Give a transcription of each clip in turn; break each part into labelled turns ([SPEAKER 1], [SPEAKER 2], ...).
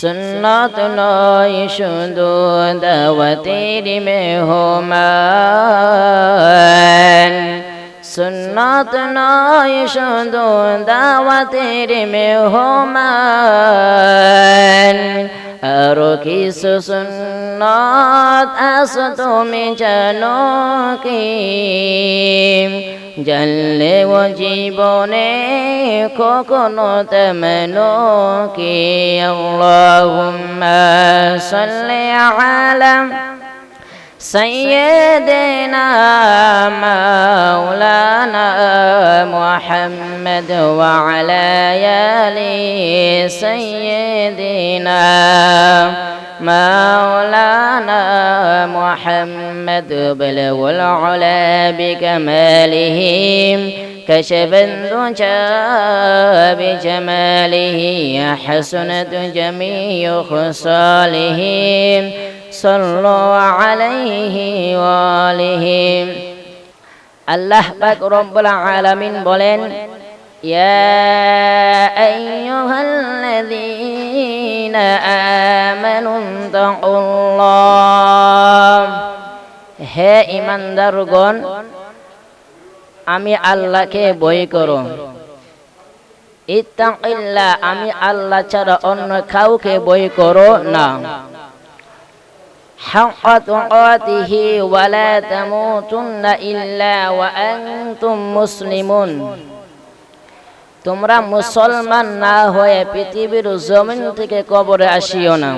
[SPEAKER 1] সুন্নত নয় শুধু দাওয়াতের মেহমান সুন্নত নয় শুধু দাওয়াতের মেহমান আরও কিছু সুন্নত আস তুমি জানো কি জানলে ও জীবনে কখনো তেমনো কি আল্লাহুম্মা সাল্লি আলা سيدنا مولانا محمد وعلى آل سيدنا مولانا محمد بلغ العلا بكماله كشف الدجى بجماله حسنت جميع خصاله صلوا عليه وآله আল্লাহ পাক রব্বুল আলামিন বলেন ইয়া আইয়ুহাল্লাযীনা আমানু তাকুল্লাহ হে ঈমানদারগণ আমি আল্লাহকে ভয় করো ইত্তাকিল্লাহ আমি আল্লাহ ছাড়া অন্য কাউকে ভয় করো না حق تقاته ولا تموتن إلا وأنتم مسلمون তোমরা মুসলমান না হয়ে পৃথিবীর জমিন থেকে কবরে আসিও না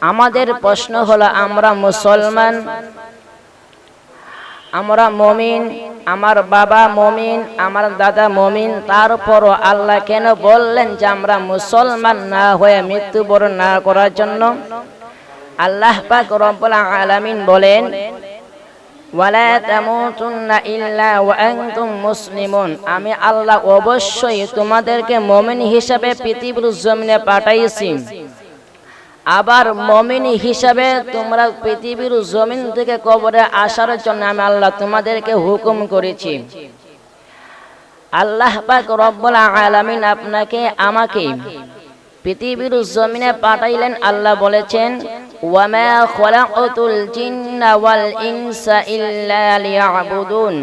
[SPEAKER 1] আমাদের প্রশ্ন হলো, আমরা মুসলমান? আমরা মমিন, আমার বাবা মমিন, আমার দাদা মমিন, তারপরও আল্লাহ কেন বললেন যে আমরা মুসলমান না হয়ে মৃত্যুবরণ না করার জন্য? আল্লাহ আলামিন বলেন আমি আল্লাহ অবশ্যই তোমাদেরকে মমিন হিসাবে পৃথিবীর জমিনে পাঠাইছি। আবার মমিনী হিসাবে তোমরা পৃথিবীর জমিন থেকে কবরে আসার জন্য আমি আল্লাহ তোমাদেরকে হুকুম করেছি। আল্লাহ পাক রব্বুল আলামিন আপনাকে আমাকে পৃথিবীর জমিনে পাঠাইলেন। আল্লাহ বলেছেন, ওয়ামা খলাকতুল জিন্না ওয়াল ইনসা ইল্লা লিয়াবুদুন।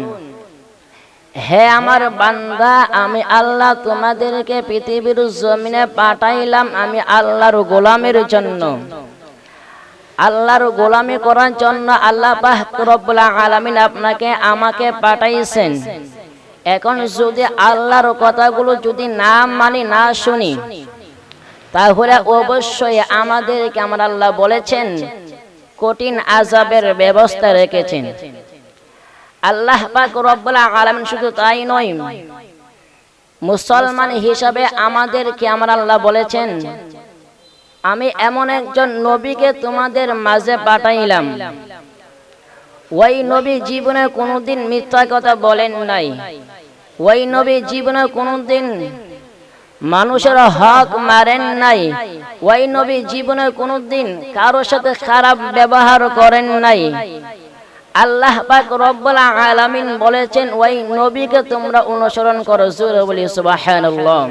[SPEAKER 1] হে আমার বান্দা, আমি আল্লাহ তোমাদেরকে পৃথিবীর জমিনে পাঠাইলাম, আমি আল্লাহর গোলামের জন্য। আল্লাহর গোলামি করার জন্য আল্লাহ আলামিন আপনাকে, আমাকে পাঠাইছেন। এখন যদি আল্লাহর কথাগুলো যদি না মানি, না শুনি, তাহলে অবশ্যই আমাদেরকে, আমার আল্লাহ বলেছেন, কঠিন আজাবের ব্যবস্থা রেখেছেন। আল্লাহ পাক রব্বুল আলামিন শুধু তাই নয়, মুসলমান হিসাবে আমাদেরকে আমার আল্লাহ বলেছেন, আমি এমন একজন নবীকে তোমাদের মাঝে পাঠাইলাম। ওই নবী জীবনে কোনোদিন মিথ্যা কথা বলেন নাই। ওই নবী জীবনে কোনোদিন মানুষের হক মারেন নাই। ওই নবী জীবনে কোনোদিন কারও সাথে খারাপ ব্যবহার করেন নাই। আল্লাহ পাক রব্বুল আলামিন বলেছেন, ওই নবীকে তোমরা অনুসরণ করো জোরে বলি, সুবহানাল্লাহ।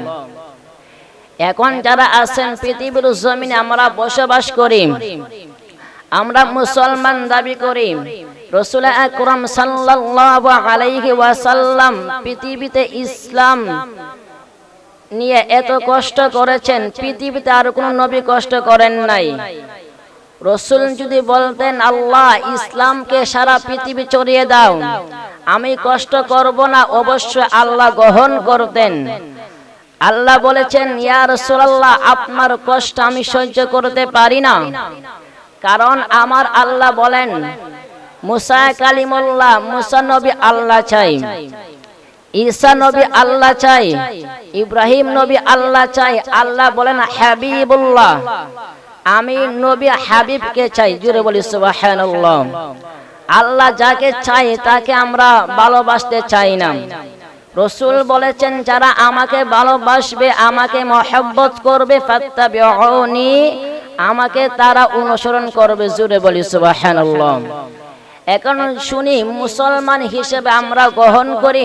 [SPEAKER 1] এখন যারা আছেন, পৃথিবীর জমিনে আমরা বসবাস করি, আমরা মুসলমান দাবি করি, রসুল আকরাম সাল্লাল্লাহু আলাইহি ওয়াসাল্লাম পৃথিবীতে ইসলাম নিয়ে এত কষ্ট করেছেন, পৃথিবীতে আর কোনো নবী কষ্ট করেন নাই। রসুল যদি বলতেন, আল্লাহ, ইসলামকে সারা পৃথিবী চড়িয়ে দাও। আমি কষ্ট করব না, অবশ্যই আল্লাহ গ্রহণ করতেন। আল্লাহ বলেছেন, ইয়া রসুলাল্লাহ, আপনার কষ্ট আমি সহ্য করতে পারি না। কারণ আমার আল্লাহ বলেন, মুসা কালিমুল্লাহ, মুসা নবী আল্লাহ চাই। ঈসা নবী আল্লাহ চাই। ইব্রাহিম নবী আল্লাহ চাই। আল্লাহ বলেন, হাবিবুল্লাহ আমি নবী হাবিবকে চাই জুড়ে বলি সুবহানাল্লাহ। আল্লাহ যাকে চাই, তাকে আমরা ভালোবাসতে চাই না। রসুল বলেছেন, যারা আমাকে ভালোবাসবে, আমাকে মহব্বত করবে আমাকে তারা অনুসরণ করবে। জুড়ে বলি সুবহানাল্লাহ। এখন শুনি মুসলমান হিসেবে আমরা গ্রহণ করি,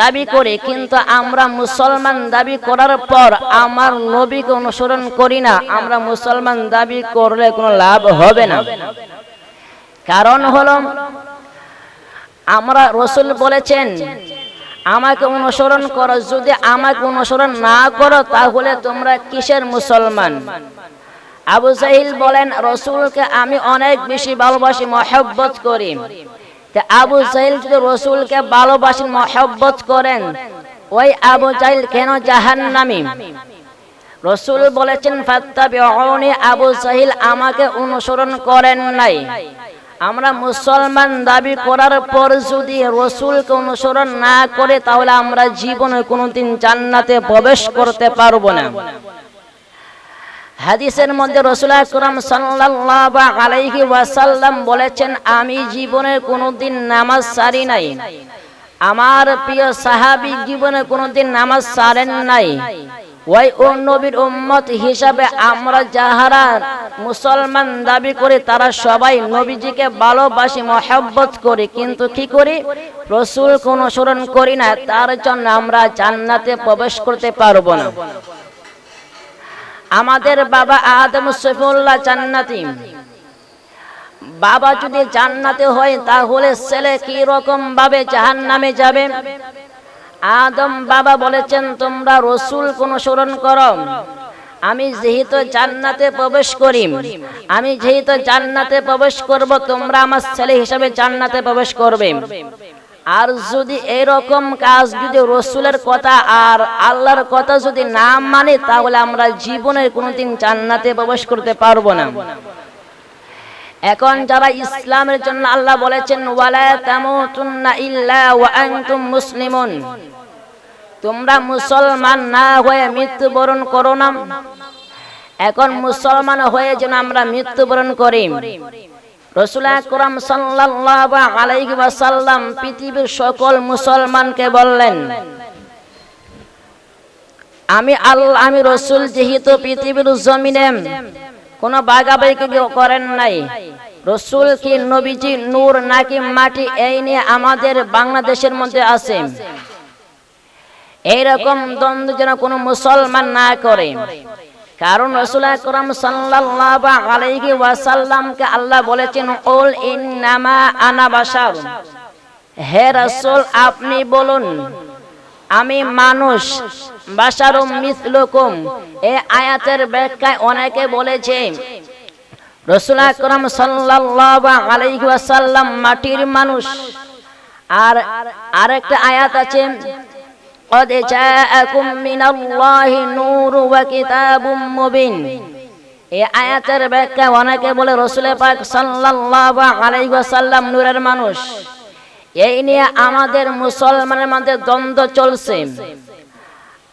[SPEAKER 1] দাবি করি, কিন্তু আমরা মুসলমান দাবি করার পর আমার নবীকে অনুসরণ করি না, আমরা মুসলমান দাবি করলে কোনো লাভ হবে না। কারণ হলো, আমরা রসুল বলেছেন, আমাকে অনুসরণ করো, যদি আমাকে অনুসরণ না করো, তাহলে তোমরা কিসের মুসলমান? আবু সাহিল বলেন, রসুলকে আমি অনেক বেশি ভালোবাসি, মহব্বত করি। আবু সাহিল যদি রসুলকে ভালোবাসেন মহব্বত করেন, ওই আবু জাহিল কেন জাহান নামি রসুল বলেছেন, ফাত্তাবিউনি আবু সাহিল আমাকে অনুসরণ করেন নাই। আমরা মুসলমান দাবি করার পর যদি রসুলকে অনুসরণ না করে, তাহলে আমরা জীবনে কোনোদিন জান্নাতে প্রবেশ করতে পারব না। হাদিসের মধ্যে রসুল আকরাম সাল্লাল্লাহু আলাইহি ওয়াসাল্লাম বলেছেন, আমি জীবনে কোনোদিন নামাজ সারি নাই। আমার প্রিয় সাহাবী জীবনে কোনোদিন নামাজ সারেন নাই। ওই ও নবীর উম্মত হিসাবে আমরা যাহারা মুসলমান দাবি করি, তারা সবাই নবীজিকে ভালোবাসি, মহব্বত করি। কিন্তু কি করি? রসুল কোন অনুসরণ করি না। তার জন্য আমরা জান্নাতে প্রবেশ করতে পারব না। আমাদের বাবা আদম সফিউল্লাহ জান্নাতি। বাবা যদি জান্নাতে হয় তাহলে ছেলে কি রকম ভাবে জাহান্নামে যাবে? আদম বাবা বলেছেন তোমরা রসুল কোন স্মরণ করো। আমি যেহেতু জান্নাতে প্রবেশ করি আমি যেহেতু জান্নাতে প্রবেশ করব তোমরা আমার ছেলে হিসাবে জান্নাতে প্রবেশ করবে। আর যদি এরকম কাজ যদি রসুলের কথা আর আল্লাহর কথা যদি না মানে তাহলে আমরা জীবনের কোনোদিন জান্নাতে প্রবেশ করতে পারব না। এখন যারা ইসলামের জন্য আল্লাহ বলেছেন মুসলিমুন। তোমরা মুসলমান না হয়ে মৃত্যুবরণ করো না। এখন মুসলমান হয়ে যেন আমরা মৃত্যুবরণ করি। রসুল ওয়াসাল্লাম পৃথিবীর সকল মুসলমানকে বললেন, আমি আল্লাহ, আমি রসুল, যেহেতু পৃথিবীর জমিনে কোন বাগাবাগি করেন নাই, রসুল কি নবীজি নূর নাকি মাটি এই নিয়ে আমাদের বাংলাদেশের মধ্যে আছে? এইরকম দ্বন্দ্ব যেন কোনো মুসলমান না করে। কারণ রসুল আকরাম সাল্লাল্লাহু ওয়াসাল্লামকে আল্লাহ বলেছেন, ওল ইন্নামা আনা বাশার। হে রাসূল, আপনি বলুন, আমি মানুষ মিসলুকুম। এই আয়াতের ব্যাখ্যায় অনেকে বলেছে, রসুল আকরাম সাল্লাল্লাহু মাটির মানুষ। আর আরেকটা আয়াত আছে قد جاءكم من الله نور وكتاب مبين এই আয়াতের ব্যাখ্যা অনেকে বলে রসুলের পাক সাল্লাল্লাহু আলাইহি ওয়াসাল্লাম নূরের মানুষ এই নিয়ে আমাদের মুসলমানের মধ্যে দ্বন্দ্ব চলছে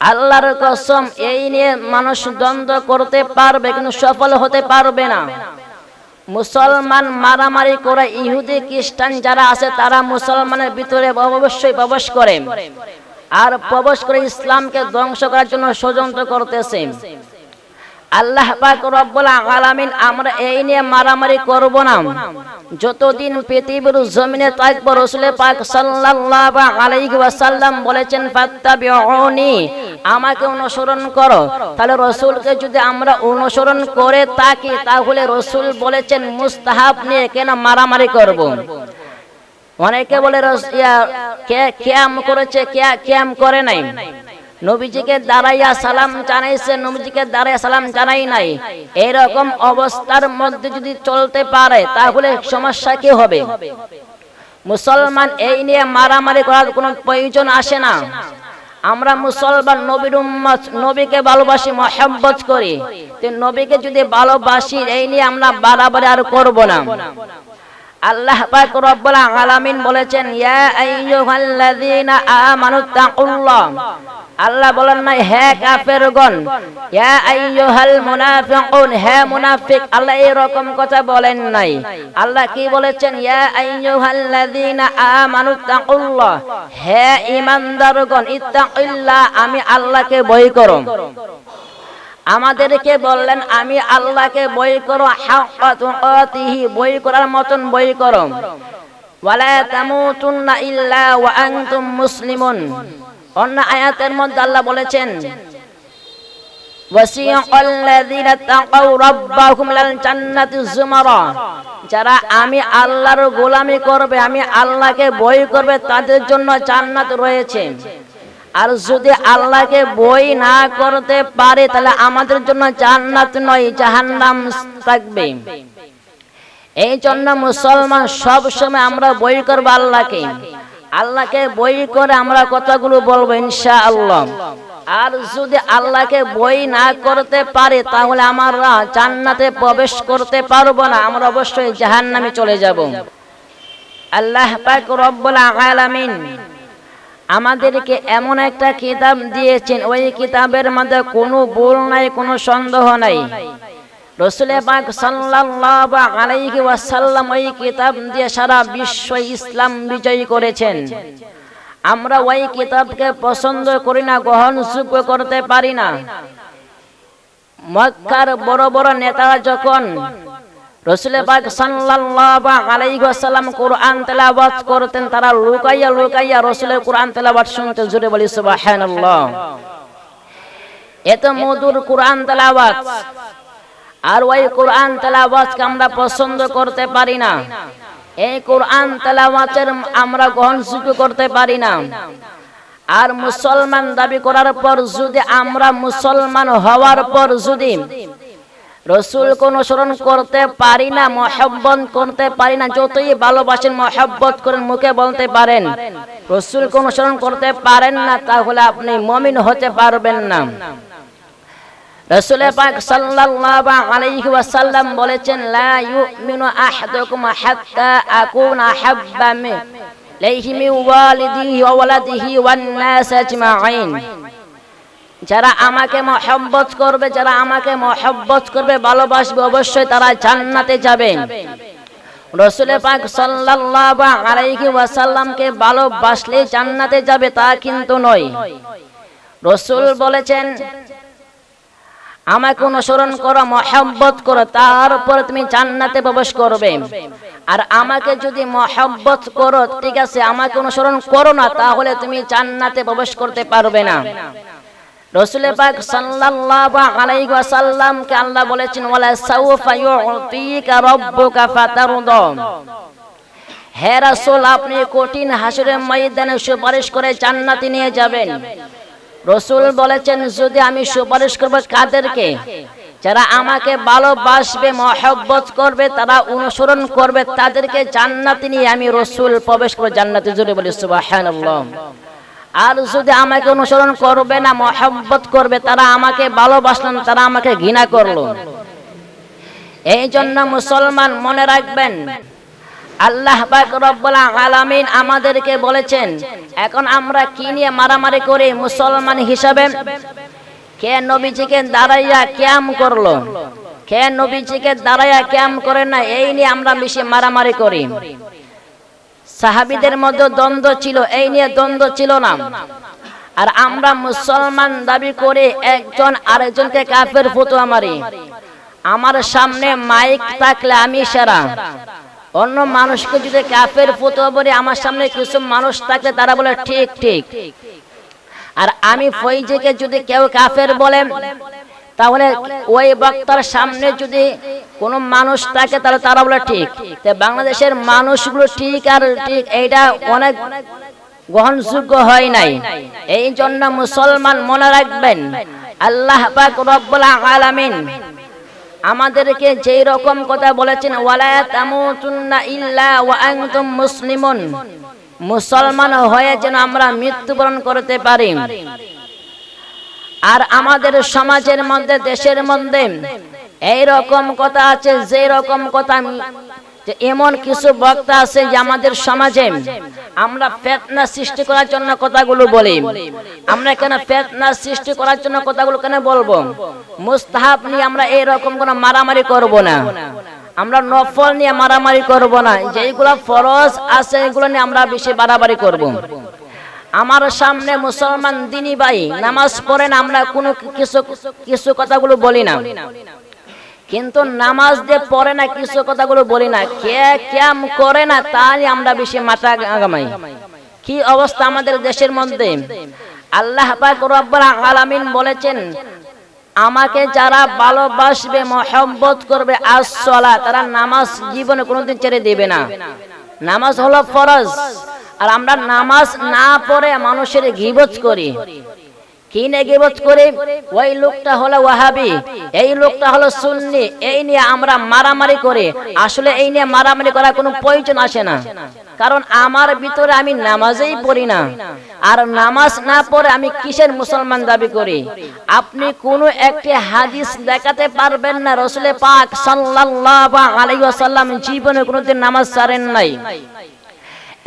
[SPEAKER 1] আল্লাহর কসম এই নিয়ে মানুষ দ্বন্দ্ব করতে পারবে কিন্তু সফল হতে পারবে না মুসলমান মারামারি করে ইহুদি খ্রিস্টান যারা আছে তারা মুসলমানের ভিতরে অবশ্যই প্রবেশ করে আর প্রবেশ করে ইসলামকে ধ্বংস করার জন্য ষড়যন্ত্র করতেছে। আল্লাহ পাক রব্বুল আলামিন, আমরা এই নিয়ে মারামারি করব না। যতদিন পৃথিবীর জমিনে থাকব, রাসূল পাক সাল্লাল্লাহু আলাইহি ওয়াসাল্লাম বলেছেন, ফাত্তাবিউনি, আমাকে অনুসরণ করো। তাহলে রসুলকে যদি আমরা অনুসরণ করে থাকি, তাহলে রসুল বলেছেন, মুস্তাহাব নিয়ে কেন মারামারি করব? অনেকে বলে ক্যাম করেছে ক্যাম করে নাই। নবীজিকে দাঁড়াইয়া সালাম জানাইছে, নবীজিকে দাঁড়াইয়া সালাম জানাই নাই। এরকম অবস্থার মধ্যে যদি চলতে পারে, তাহলে সমস্যা কি হবে? মুসলমান এই নিয়ে মারামারি করার কোনো প্রয়োজন আসে না। আমরা মুসলমান নবীর উম্মত, নবীকে ভালোবাসি, মহব্বত করি। তো নবীকে যদি ভালোবাসি, এই নিয়ে আমরা বাড়াবাড়ি আর করব না। আল্লাহ পাক রব্বুল আলামিন বলেছেন, ইয়া আইয়ুহাল্লাযীনা আমানু তাকুল্লাহ। আল্লাহ বলেন না হে কাফেরগণ, ইয়া আইয়ুহাল মুনাফিকুন, হে মুনাফিক, আল্লাহ এই রকম কথা বলেন নাই। আল্লাহ কি বলেছেন, ইয়া আইয়ুহাল্লাযীনা আমানু তাকুল্লাহ, হে ঈমানদারগণ ইত্তাকিল্লাহ, আমি আল্লাহকে ভয় করো। আমাদেরকে বললেন, আমি আল্লাহকে বই করো হাওয়াতিহি বই করার মতন বই করো। ওয়ালা তামুতুন্না ইল্লা ওয়া আনতুম মুসলিমুন। অন্য আয়াতের মধ্যে আল্লাহ বলেছেন যারা আমি আল্লাহর গোলামি করবে, আমি আল্লাহকে বই করবে, তাদের জন্য জান্নাত রয়েছে। আর যদি আল্লাহকে বই না করতে পারে, তাহলে আমাদের জন্য জান্নাত নয়, জাহান্নাম থাকবে। এই জন্য মুসলমান সব সময় আমরা বই করব আল্লাহকে। আল্লাহকে বই করে আমরা কথাগুলো বলব ইনশা আল্লাহ আর যদি আল্লাহকে বই না করতে পারে, তাহলে আমরা জান্নাতে প্রবেশ করতে পারব না, আমরা অবশ্যই জাহান্নামে চলে যাব। আল্লাহ পাক রব্বুল আলামিন আমাদেরকে এমন একটা কিতাব দিয়েছেন, ওই কিতাবের মধ্যে কোনো ভুল নাই, কোনো সন্দেহ নাই। রসুল ওয়াসাল্লাম ওই কিতাব দিয়ে সারা বিশ্ব ইসলাম বিজয় করেছেন। আমরা ওই কিতাবকে পছন্দ করি না করতে পারি না। মক্কার বড় বড় নেতারা যখন তারা লুকাইয়া লুকাইয়া মধুর আর ওই আমরা পছন্দ করতে পারি না। এই কোরআন তেলাওয়াতের আমরা গ্রহণযোগ্য করতে পারি না। আর মুসলমান দাবি করার পর যদি আমরা মুসলমান হওয়ার পর যদি রসুল কোন অনুসরণ করতে পারি না, মহব্বত করতে পারি না, যতই ভালোবাসেন, মহব্বত করেন, মুখে বলতে পারেন। রসুল কোন অনুসরণ করতে পারেন না, তাহলে আপনি মমিন হতে পারবেন না। রসুল পাক সাল্লাল্লাহু আলাইহি ওয়াসাল্লাম বলেছেন, লা ইউমিনু আহাদুকুম হাত্তা আকুনা হাব্বা মি লাইহি মি ওয়ালিদিহি ওয়া ওয়ালাদিহি ওয়ান নাস আজমাইন। যারা আমাকে মহব্বত করবে, যারা আমাকে মহব্বত করবে, ভালোবাসবে, অবশ্যই তারা জান্নাতে যাবে। রসুল পাক সাল্লাল্লাহু আলাইহি ওয়াসাল্লামকে ভালোবাসলে জান্নাতে যাবে তা কিন্তু নয়। রসুল বলেছেন, আমাকে অনুসরণ করো, মহব্বত করো, তারপরে তুমি জান্নাতে প্রবেশ করবে। আর আমাকে যদি মহব্বত করো, ঠিক আছে, আমাকে অনুসরণ করো না, তাহলে তুমি জান্নাতে প্রবেশ করতে পারবে না। রসুলের পাক সাল্লাল্লাহু আলাইহি ওয়াসাল্লামকে আল্লাহ বলেছেন ওয়ালা সাউফা ইউতিকা রাব্বুকা ফাতারদা হে রাসূল আপনি কঠিন হাসরের ময়দানে সুপারিশ করে জান্নাতে নিয়ে যাবেন। রসুল বলেছেন যদি আমি সুপারিশ করব কাদেরকে? যারা আমাকে ভালোবাসবে মহব্বত করবে তারা অনুসরণ করবে তাদেরকে জান্নাতে নিয়ে আমি রসুল প্রবেশ করে জান্নাতে জুড়ে বলি সুবহানাল্লাহ। আর যদি আমাকে অনুসরণ করবে না, মহব্বত করবে, তারা আমাকে ভালোবাসলেন, তারা আমাকে ঘৃণা করল। এই জন্য মুসলমান মনে রাখবেন, আল্লাহ আলামিন আমাদেরকে বলেছেন, এখন আমরা কি নিয়ে মারামারি করি মুসলমান হিসাবে? কে নবীজিকে দাঁড়াইয়া ক্যাম করল? কে নবীজিকে দাঁড়াইয়া ক্যাম করে না এই নিয়ে আমরা বেশি মারামারি করি। সাহাবিদের মধ্যে দ্বন্দ্ব ছিল এই নিয়ে দ্বন্দ্ব ছিল না। আর আমরা মুসলমান দাবি করে একজন আরেকজনকে কাফের ফতুয়া মারি। আমার সামনে মাইক থাকলে আমি সেরা। অন্য মানুষকে যদি কাফের ফতুয়া বলি আমার সামনে কিছু মানুষ থাকলে তারা বলে ঠিক ঠিক। আর আমি ফৈজিকে যদি কেউ কাফের বলে তাহলে ওই বক্তার সামনে যদি কোন মানুষ থাকে, তাহলে তারা বলে ঠিক। বাংলাদেশের মানুষগুলো ঠিক আর ঠিক, এইটা অনেক গ্রহণযোগ্য হয় নাই। এই জন্য মুসলমান মনে রাখবেন, আল্লাহ আলামিন আমাদেরকে যেই রকম কথা বলেছেন, ওয়ালা ওয়া মুসলমান হয়ে যেন আমরা মৃত্যুবরণ করতে পারি। আর আমাদের সমাজের মধ্যে, দেশের মধ্যে এই রকম কথা আছে যে রকম কথা যে এমন কিছু বক্তা আছে যে আমাদের সমাজে আমরা ফেতনা সৃষ্টি করার জন্য কথাগুলো বলি। আমরা কেন ফেতনা সৃষ্টি করার জন্য কথাগুলো কেন বলব? মুস্তাহাব নিয়ে আমরা এই রকম কোনো মারামারি করব না। আমরা নফল নিয়ে মারামারি করব না। যেগুলো ফরজ আছে, এগুলো নিয়ে আমরা বেশি বাড়াবাড়ি করব। আমার সামনে মুসলমান দিনী ভাই, নামাজ পড়েন আমরা কোনো কিছু কিছু কথাগুলো বলি না। কিন্তু নামাজ দিয়ে পড়ে না, কিছু কথাগুলো বলি না। কে ক্যাম করে না, তাই আমরা বেশি মাথা আগামাই কি অবস্থা আমাদের দেশের মধ্যে? আল্লাহ পাক রব্বুল আলামিন বলেছেন, আমাকে যারা ভালোবাসবে, মহব্বত করবে আসলা তারা নামাজ জীবনে কোনোদিন ছেড়ে দেবে না। নামাজ হলো ফরজ। আর আমরা নামাজ না পড়ে মানুষের গিবত করি। কি নিয়ে গিবত করে? ওই লোকটা হলো ওয়াহাবি, এই লোকটা হলো সুন্নি, এই নিয়ে আমরা মারামারি করি। আসলে এই নিয়ে মারামারি করার কোনো প্রয়োজন আসে না। কারণ আমার ভিতরে আমি নামাজেই পড়ি না। আর নামাজ না পড়ে আমি কিসের মুসলমান দাবি করি? আপনি কোন একটি হাদিস দেখাতে পারবেন না রসুলে পাক সাল্লাল্লাহু আলাইহি ওয়াসাল্লাম জীবনে কোনোদিন নামাজ ছাড়েন নাই।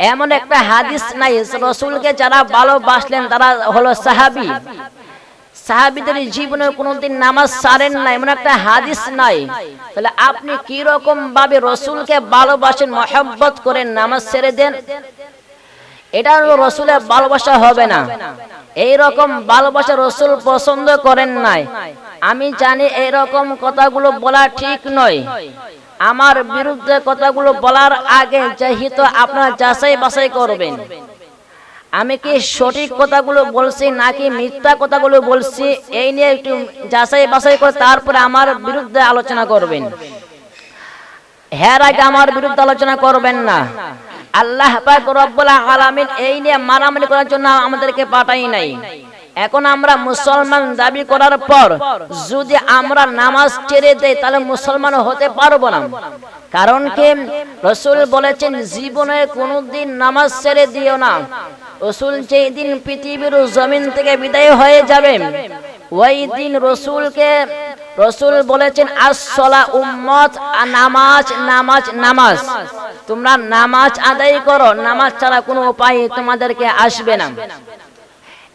[SPEAKER 1] এমন একটা হাদিস নাই, রসুলকে যারা ভালোবাসলেন তারা হলো সাহাবি। সাহাবিদের জীবনে কোনোদিন নামাজ সারেন না এমন একটা হাদিস নাই। তাহলে আপনি কি রকম ভাবে রসুলকে ভালোবাসেন, মহব্বত করেন, নামাজ ছেড়ে দেন? এটা রসুলের ভালোবাসা হবে না। এই রকম ভালোবাসা রসুল পছন্দ করেন নাই। আমি জানি এই রকম কথাগুলো বলা ঠিক নয়। আমার বিরুদ্ধে কথাগুলো বলার আগে যেহেতু আপনারা যাচাই বাছাই করবেন। আমি কি সঠিক কথাগুলো বলছি নাকি মিথ্যা কথাগুলো বলছি, এই নিয়ে একটু যাচাই বাছাই করে তারপরে আমার বিরুদ্ধে আলোচনা করবেন। হ্যাঁ আগে আমার বিরুদ্ধে আলোচনা করবেন না। আল্লাহ পাক রব্বুল আলামিন এই নিয়ে মারামারি করার জন্য আমাদেরকে পাঠাই নাই। এখন আমরা মুসলমান দাবি করার পর যদি আমরা নামাজ ছেড়ে দেই, তাহলে মুসলমান হতে পারব না। কারণ কি? রসুল বলেছেন, জীবনে কোনোদিন নামাজ ছেড়ে দিও না। রসুল যেই দিন পৃথিবীর জমিন থেকে বিদায় হয়ে যাবে, ওই দিন রসুলকে, রসুল বলেছেন আসলা উম্মত নামাজ নামাজ নামাজ। তোমরা নামাজ আদায় করো, নামাজ ছাড়া কোনো উপায় তোমাদেরকে আসবে না।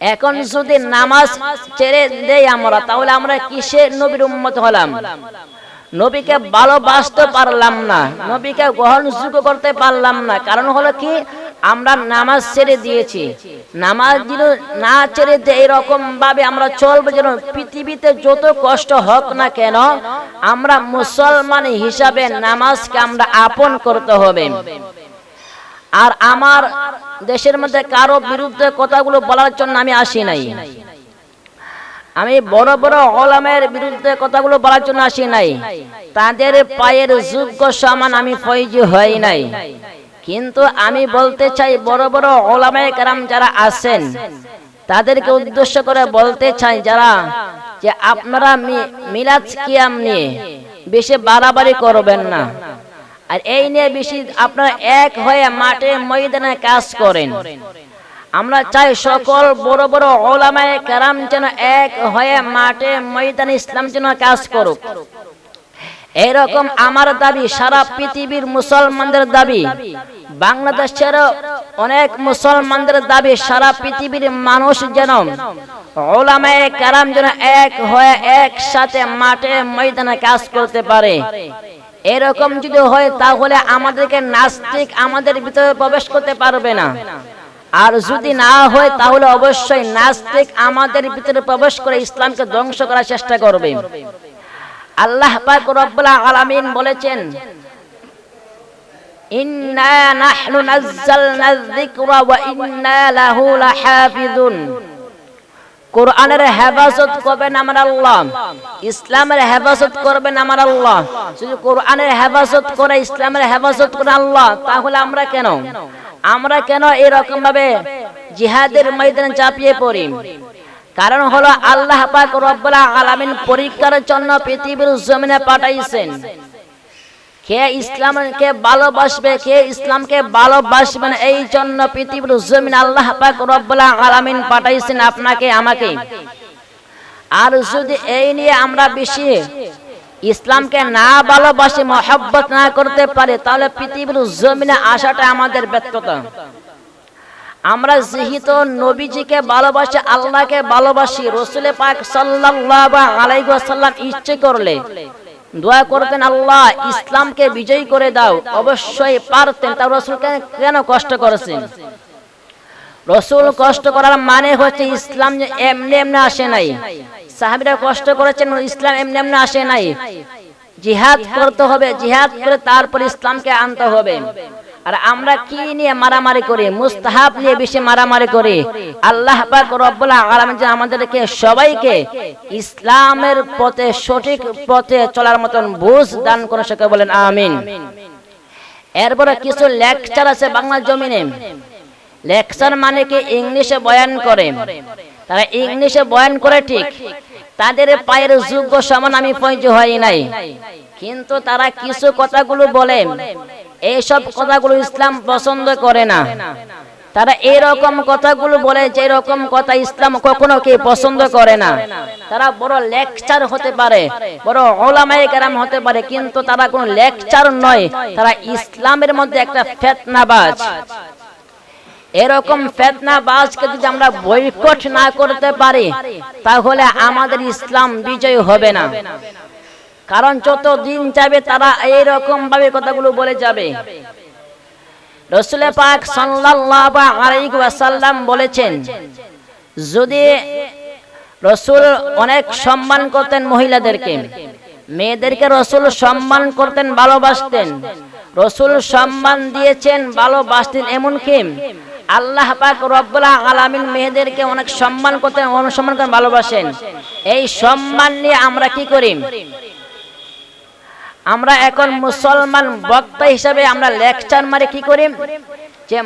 [SPEAKER 1] এখন যদি নামাজ ছেড়ে দেই আমরা তাহলে আমরা কিসের নবীর উম্মত হলাম? নবীকে ভালোবাসতে পারলাম না। নবীকে গ্রহণযোগ্য করতে পারলাম না। কারণ হলো কি? আমরা নামাজ ছেড়ে দিয়েছি। নামাজ যেন না ছেড়ে দিয়ে এরকম ভাবে আমরা চলবো যেন পৃথিবীতে যত কষ্ট হোক না কেন আমরা মুসলমান হিসাবে নামাজকে আমরা আপন করতে হবে। আর আমার দেশের মধ্যে কারও বিরুদ্ধে কথাগুলো বলার জন্য আমি আসি নাই। আমি বড় বড় অলামের বিরুদ্ধে কথাগুলো বলার জন্য আসি নাই। তাদের পায়ের যোগ্য সমান আমি ফয়জি হই নাই। কিন্তু আমি বলতে চাই, বড় বড় ওলামায়ে কেরাম যারা আছেন, তাদেরকে উদ্দেশ্য করে বলতে চাই যারা, যে আপনারা মিলাদ কিয়াম নিয়ে বেশি বাড়াবাড়ি করবেন না। আর এই নিয়ে বেশি আপনারা এক হয়ে মাঠে ময়দানে কাজ করেন। আমরা চাই সকল বড় বড় ওলামায় কারাম যেন এক হয়ে মাঠে ময়দানে ইসলাম যেন কাজ করুক। এরকম আমার দাবি, সারা পৃথিবীর মুসলমানদের দাবি, বাংলাদেশের অনেক মুসলমানদের দাবি, সারা পৃথিবীর মানুষ যেন ওলামায় কারাম যেন এক হয়ে একসাথে মাঠে ময়দানে কাজ করতে পারে। এরকম যদি হয় তাহলে আমাদেরকে নাস্তিক আমাদের ভিতরে প্রবেশ করতে পারবে না। আর যদি না হয় তাহলে অবশ্যই নাস্তিক আমাদের ভিতরে প্রবেশ করে ইসলামকে ধ্বংস করার চেষ্টা করবে। আল্লাহ পাক রব্বুল আলামিন বলেছেন, ইন্না নাহনু নাযালনা যিকরা ওয়া ইন্না লাহু লাহাফিজুন কোরআনের হেফাজত করবেন আমার আল্লাহ। ইসলামের হেফাজত করবেন আমার আল্লাহ। যদি কোরআনের হেফাজত করে, ইসলামের হেফাজত করে আল্লাহ, তাহলে আমরা কেন? আমরা কেন এরকম ভাবে জিহাদের ময়দানে চাপিয়ে পড়ি? কারণ হলো আল্লাহ পাক রব্বুল আলামিন পরীক্ষার জন্য পৃথিবীর জমিনে পাঠাইছেন। কে ইসলামকে ভালোবাসবে, কে ইসলামকে ভালোবাসবেন এই জন্য পৃথিবীর জমিন আল্লাহ পাক রব্বুল আলামিন পাঠাইছেন আপনাকে, আমাকে। আর যদি এই নিয়ে আমরা বেশি ইসলামকে না ভালোবাসি, মহব্বত না করতে পারে, তাহলে পৃথিবীর জমিনে আসাটা আমাদের ব্যর্থতা। আমরা যেহেতু নবীজিকে ভালোবাসি, আল্লাহকে ভালোবাসি, রসুলে পাক সাল্লাল্লাহু আলাইহি ওয়াসাল্লাম ইচ্ছে করলে দোয়া করতেন আল্লাহ, ইসলামকে বিজয়ী করে দাও। অবশ্যই পারতেন। তা রসুলকে কেন কষ্ট করেছেন? রসুল কষ্ট করার মানে হচ্ছে ইসলাম যে এমনি এমনি আসে নাই। সাহাবিরা কষ্ট করেছেন ইসলাম এমনি এমনি আসে নাই। জিহাদ করতে হবে, জিহাদ করে তারপর ইসলামকে আনতে হবে। আর আমরা কি নিয়ে মারামারি করি? মুস্তাহাব নিয়ে বেশি মারামারি করি। আল্লাহ পাক রব্বুল আলামিন যে আমাদেরকে সবাইকে ইসলামের পথে, সঠিক পথে চলার মতন বুঝ দান করে সকে বলেন আমিন। এরপরে কিছু লেকচার আছে বাংলা জমিনে। লেকচার মানে কি? ইংলিশে বয়ান করে। তারা ইংলিশে বয়ান করে ঠিক। তাদের পায়ের যোগ্য সমান আমি পৌঁছ হয় নাই। কিন্তু তারা কিছু কথাগুলো বলে। এইসব কথাগুলো ইসলাম পছন্দ করে না। তারা এরকম কথাগুলো বলে যে এরকম কথা ইসলাম কখনো কে পছন্দ করে না। তারা বড় লেকচার হতে পারে, বড় ওলামায়ে হতে পারে, কিন্তু তারা কোনো লেকচার নয়। তারা ইসলামের মধ্যে একটা ফেতনাবাজ। এরকম ফেতনা বাজকে যদি আমরা বৈকট না করতে পারি, তাহলে আমাদের ইসলাম বিজয় হবে না। কারণ যত দিন যাবে তারা এইরকম ভাবে কথাগুলো বলে যাবে। রসুল পাক সাল্লাল্লাহু বলেছেন, যদি রসুল অনেক সম্মান করতেন মহিলাদেরকে, মেয়েদেরকে রসুল সম্মান করতেন, ভালোবাসতেন, রসুল সম্মান দিয়েছেন, ভালোবাসতেন এমনকি আল্লাহ পাক রব্বুল আলামিন মেয়েদেরকে অনেক সম্মান করতেন, অনুসম্মান করেন ভালোবাসেন। এই সম্মান নিয়ে আমরা কি করি? আমরা এখন মুসলমান বক্তা হিসাবে আমরা লেকচার মারি কি করি যে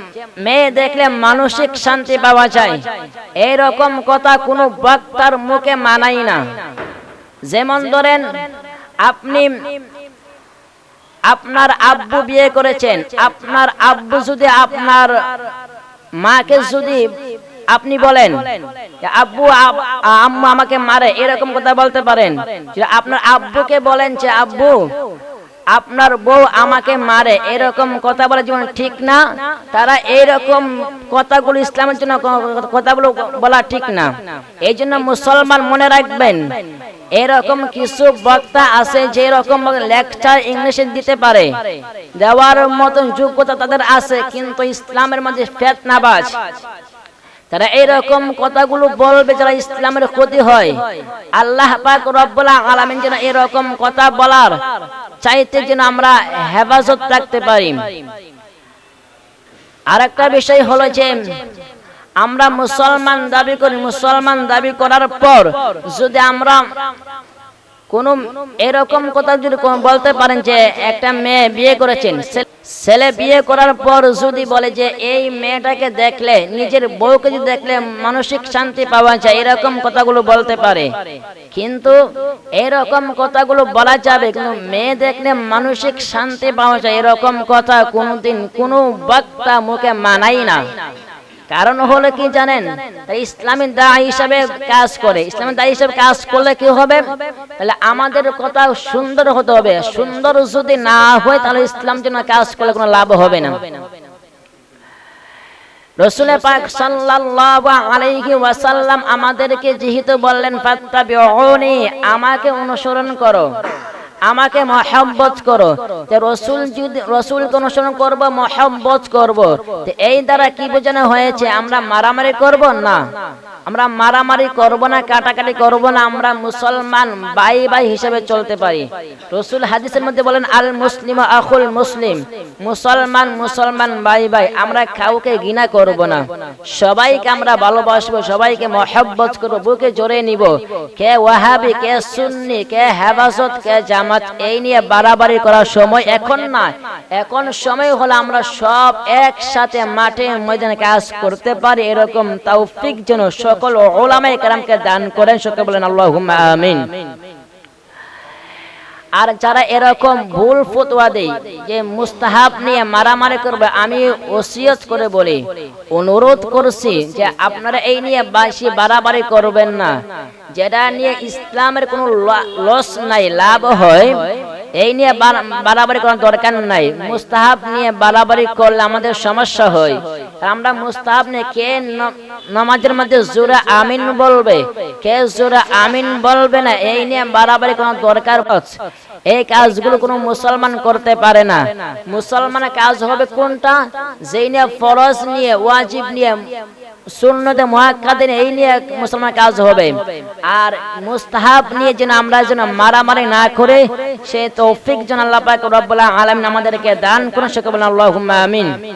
[SPEAKER 1] মেয়ে দেখলে মানসিক শান্তি পাওয়া যায়। এইরকম কথা কোনো বক্তার মুখে মানাই না। যেমন ধরেন, আপনি আপনার আব্বু বিয়ে করেছেন। আপনার আব্বু যদি আপনার মাকে যদি আপনি বলেন আব্বু আম্মু আমাকে মারে, এরকম কথা বলতে পারেন। আপনার আব্বুকে বলেন যে, আব্বু, আপনার বউ আমাকে মারে, এরকম কথা বলা জীবন ঠিক না? তারা এইরকম কথাগুলো ইসলামের জন্য কথাগুলো বলা ঠিক না। এই জন্য মুসলমান মনে রাখবেন, এরকম কিছু বক্তা আছে যে রকম লেকচার ইংলিশে দিতে পারে। দেওয়ার মতন যোগ্যতা তাদের আছে, কিন্তু ইসলামের মধ্যে ফেতনাবাজ। তারা এইরকম কথাগুলো বলবে যারা ইসলামের ক্ষতি হয়। আল্লাহ পাক আলামিন যেন এরকম কথা বলার চাইতে যেন আমরা হেফাজত রাখতে পারি। আর একটা বিষয় হলো যে, আমরা মুসলমান দাবি করি। মুসলমান দাবি করার পর যদি আমরা কোন এরকম কথা যদি বলতে পারেন যে একটা মেয়ে বিয়ে করেছেন ছেলে বিয়ে করার পর যদি বলে যে এই মেয়েটাকে দেখলে, নিজের বউকে যদি দেখলে মানসিক শান্তি পাওয়া যায়, এরকম কথাগুলো বলতে পারে। কিন্তু এরকম কথাগুলো বলা যাবে, কিন্তু মেয়ে দেখলে মানসিক শান্তি পাওয়া যায়, এরকম কথা কোনোদিন কোনো বক্তা মুখে মানাই না। কারণ হলো কি জানেন? ইসলামী দা হিসাবে কাজ করে। ইসলামী দা হিসাবে কাজ করলে কি হবে? তাহলে আমাদের কথা সুন্দর হতে হবে। সুন্দর যদি না হয়, তাহলে ইসলাম জন্য কাজ করলে কোনো লাভ হবে না। রসুল পাক সাল্লাল্লাহু আলাইহি ওয়াসাল্লাম আমাদেরকে যেহেতু বললেন, ফাত্তাবিউনি, আমাকে অনুসরণ করো। আমাকে মহাব্বত করো। রসুল যদি রসুল অনুসরণ করব মহাব্বত করব। এই দ্বারা কি বোঝানো হয়েছে? আমরা মারামারি করব না। আমরা মারামারি করব না, কাটাকাটি করব না, আমরা মুসলমান ভাই ভাই হিসেবে চলতে পারি। রসুল হাদিসের মধ্যে বলেন, আল মুসলিম আখুল মুসলিম। মুসলমান মুসলমান, ভাই ভাই, আমরা কাউকে ঘৃণা করব না। সবাইকে আমরা ভালোবাসবো, সবাইকে মহব্বত করব, বুকে জোরে নিব। কে ওয়াহাবি, কে সুন্নি, কে হেফাজত, কে জামাত, এই নিয়ে বাড়াবাড়ি করার সময় এখন না। এখন সময় হলো আমরা সব একসাথে মাঠে ময়দানে কাজ করতে পারি। এরকম তৌফিক যেন সকল ওলামায়ে কেরামকে দান করেন, সকলে বলেন, আল্লাহুম্মা আমিন। আর যারা এরকম ভুল ফতোয়া দেয়, যে মুস্তাহাব নিয়ে মারামারি করবে, আমি ওসিয়ত করে বলি, অনুরোধ করছি যে আপনারা এই নিয়ে বাসি বাড়াবাড়ি করবেন না। যেটা নিয়ে ইসলামের কোনো লস নাই, লাভ হয়, এই নিয়ে বাড়া- বাড়াবাড়ি করার দরকার নাই। মুস্তাহাব নিয়ে বাড়াবাড়ি করলে আমাদের সমস্যা হয়। আমরা মুস্তাহাব নিয়ে কে নামাজের মধ্যে জোরে আমিন বলবে? কে জোরে আমিন বলবে না? এই নিয়ে বাড়াবাড়ি করার দরকার আছে। এই কাজগুলো কোনো মুসলমান করতে পারে না। মুসলমানের কাজ হবে কোনটা? যেই নিয়ে ফরজ নিয়ে, ওয়াজিব নিয়ে, সুন্নতে মুআক্কাদিন এই নিয়ে মুসলমান কাজ হবে। আর মুস্তাহাব নিয়ে যেন আমরা যেন মারামারি না করে, সে তৌফিক যেন আল্লাহ পাক রব্বুল আলামিন আমাদেরকে দান করুন। সকল আল্লাহুম্মা আমিন।